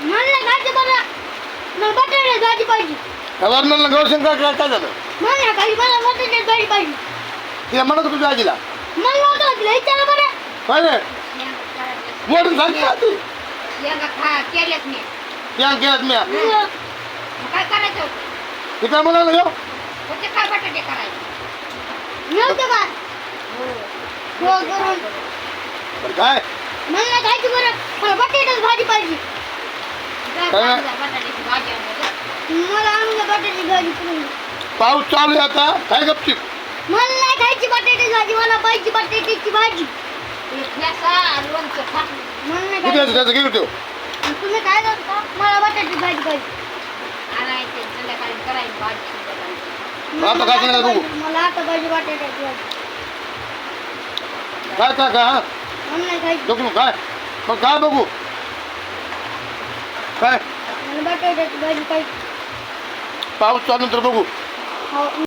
મને ગાજી બોલા મને બટેરે ગાજી પાડી. સવારનો લગાવશે કા કરતા જતો મને ગાજી બોલા બટેરે ગાજી પાડી. તે મને તો કીધું આજીલા મને તો લઈ ચાલે મને. કોને મોડ ગાજી હતી. યંગા ખા કેલેત મે ક્યાં કેલેત મે કા કરે તો કેટલા મને લગાવ પછી ખા બટેરે કરાય નો પાડી. मला मला बटाट्याची भाजी. मला करून पाऊस चालू आहे आता. काय गपचिप. मला नाही खायची बटाट्याची भाजी मला पाहिजे बटाट्याची भाजी. मला नाही किती खायची. त्याचं घेऊ ठेव तुम्ही काय करता? मला बटाट्याची भाजी पाहिजे. संध्याकाळी. आता काय बघू? मला आता पाहिजे बटाट्याची भाजी. काय काय काय हा मला नाही खायची. बघू काय. मग काय बघू? काय? पाऊस चालू नंतर बघू. हो.